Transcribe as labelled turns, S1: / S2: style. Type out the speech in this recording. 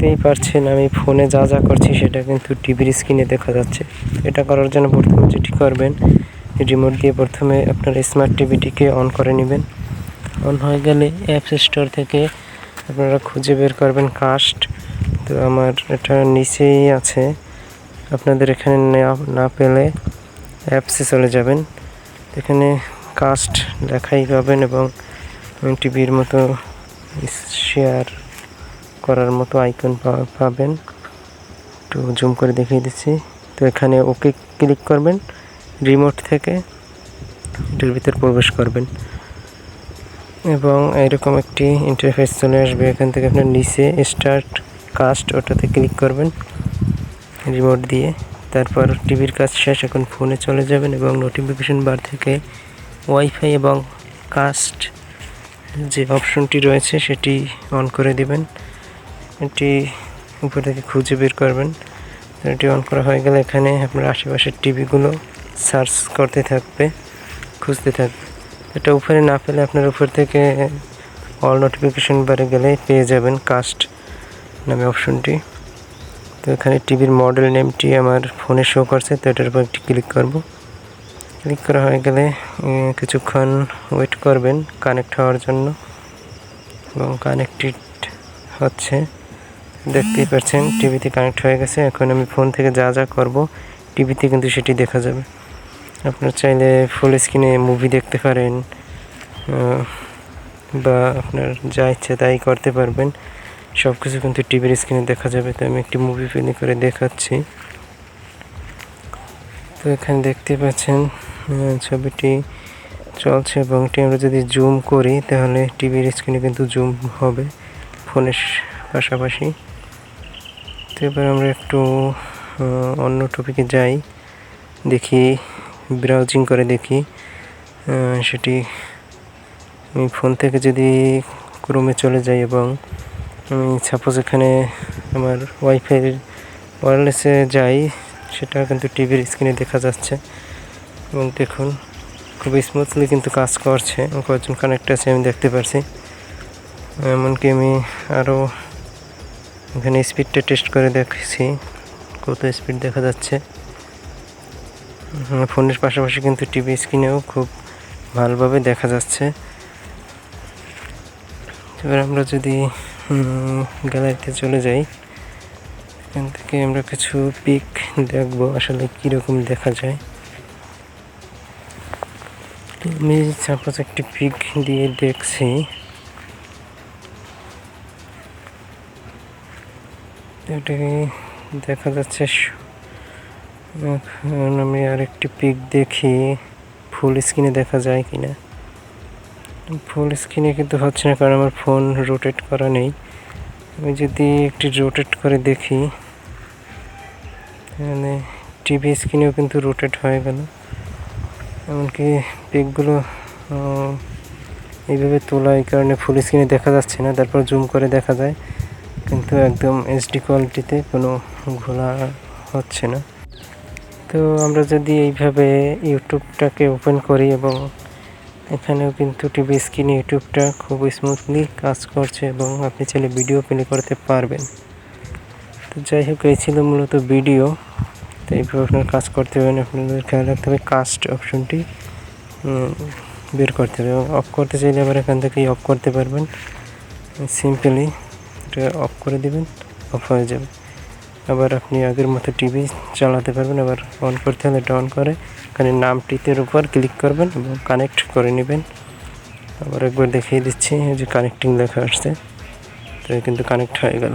S1: দেখতেই পারছেন, আমি ফোনে যা যা করছি সেটা কিন্তু টিভির স্ক্রিনে দেখা যাচ্ছে। এটা করার জন্য প্রথমে যেটি করবেন রিমোট দিয়ে প্রথমে আপনার স্মার্ট টিভিটিকে অন করে নেবেন। অন হয়ে গেলে অ্যাপস স্টোর থেকে আপনারা খুঁজে বের করবেন কাস্ট তো আমার এটা নিচেই আছে। আপনাদের এখানে না- পেলে অ্যাপসে চলে যাবেন। এখানে কাস্ট লেখাই পাবেন এবং টিভির মতো শেয়ার করার মতো আইকন পাবেন। একটু জুম করে দেখিয়ে দিচ্ছি। তো এখানে ওকে ক্লিক করবেন রিমোট থেকে। এটার ভিতর প্রবেশ করবেন। এবং এরকম একটি ইন্টারফেস চলে আসবে। এখান থেকে আপনার নিচে স্টার্ট কাস্ট ওটাতে ক্লিক করবেন রিমোট দিয়ে। তারপর টিভির কাজ শেষ, এখন ফোনে চলে যাবেন এবং নোটিফিকেশন বার থেকে ওয়াইফাই এবং কাস্ট যে অপশনটি রয়েছে, সেটি অন করে দিবেন। এটি উপর থেকে খুঁজে বের করবেন। এটি অন করা হয়ে গেলে এখানে আপনার আশেপাশের টিভিগুলো সার্চ করতে থাকবে, খুঁজতে থাকবে। এটা উপরে না পেলে আপনার উপর থেকে অল নোটিফিকেশন বারে গেলে পেয়ে যাবেন কাস্ট নামে অপশনটি। তো এখানে টিভির মডেল নেমটি আমার ফোনে শো করছে, তো এটার উপর একটি ক্লিক করব। ক্লিক করা হয়ে গেলে কিছুক্ষণ ওয়েট করবেন কানেক্ট হওয়ার জন্য। এবং কানেক্টেড হচ্ছে। দেখতেই পাচ্ছেন, টিভিতে কানেক্ট হয়ে গেছে। এখন আমি ফোন থেকে যা যা করব, টিভিতে কিন্তু সেটি দেখা যাবে। আপনার চাইলে ফুল স্ক্রিনে মুভি দেখতে পারেন বা আপনার যা ইচ্ছে তাই করতে পারবেন। সব কিছু কিন্তু টিভির স্ক্রিনে দেখা যাবে। তো আমি একটি মুভি প্লে করে দেখাচ্ছি। তো এখানে দেখতে পাচ্ছেন ছবিটি চলছে এবং এটি আমরা যদি জুম করি, তাহলে টিভির স্ক্রিনে কিন্তু জুম হবে ফোনের পাশাপাশি। তো এবার আমরা একটু অন্য টপিকে যাই। দেখি ব্রাউজিং করে দেখি। সেটি আমি ফোন থেকে যদি ক্রোমে চলে যাই এবং আমি সাপোজ এখানে আমার ওয়াইফাই ওয়ারলেসে যাই, সেটা কিন্তু টিভির স্ক্রিনে দেখা যাচ্ছে। এবং দেখুন, খুব স্মুথলি কিন্তু কাজ করছে। কয়েকজন কানেক্ট আছে, আমি দেখতে পারছি। এমনকি আমি আরও এখানে স্পিডটা টেস্ট করে দেখছি, কত স্পিড দেখা যাচ্ছে। ফোনের পাশাপাশি কিন্তু টিভি স্ক্রিনেও খুব ভালোভাবে দেখা যাচ্ছে। এবার আমরা যদি গ্যালারিতে চলে যাই, এখান থেকে আমরা কিছু পিক দেখব, আসলে কীরকম দেখা যায়। আমি সাপোজ একটি পিক দিয়ে দেখছি। এটাকে দেখা যাচ্ছে এখন আমি আরেকটি পিক দেখি। ফুল স্ক্রিনে দেখা যায় কি না ফুল স্ক্রিনে কিন্তু হচ্ছে না, কারণ আমার ফোন রোটেট করা নেই। আমি যদি একটি রোটেট করে দেখি মানে টিভি স্ক্রিনেও কিন্তু রোটেট হয়ে গেল। এমনকি পিকগুলো এইভাবে তোলা এই কারণে ফুল স্ক্রিনে দেখা যাচ্ছে না, তারপর জুম করে দেখা যায়। কিন্তু একদম এইচডি কোয়ালিটিতে কোনো ঘোলা হচ্ছে না। তো আমরা যদি এইভাবে ইউটিউবটাকে ওপেন করি এবং এখানেও কিন্তু টিভি স্ক্রিনে ইউটিউবটা খুব স্মুথলি কাজ করছে এবং আপনি চাইলে ভিডিও প্লে করতে পারবেন। তো যাই হোক, এই ছিল মূলত ভিডিও তো এইভাবে আপনার কাজ করতে হবে আপনাদের খেয়াল রাখতে হবে কাস্ট অপশনটি বের করতে হবে এবং অফ করতে চাইলে আবার এখান থেকেই অফ করতে পারবেন। সিম্পলি এটা অফ করে দেবেন অফ হয়ে যাবে। আবার আপনি আগের মতো টিভি চালাতে পারবেন, আবার অন করতে হলে এটা অন করে, এখানে নামটিতের উপর ক্লিক করবেন এবং কানেক্ট করে নেবেন। আবার একবার দেখিয়ে দিচ্ছি যে কানেক্টিং লেখা আসছে, তো কিন্তু কানেক্ট হয়ে গেল।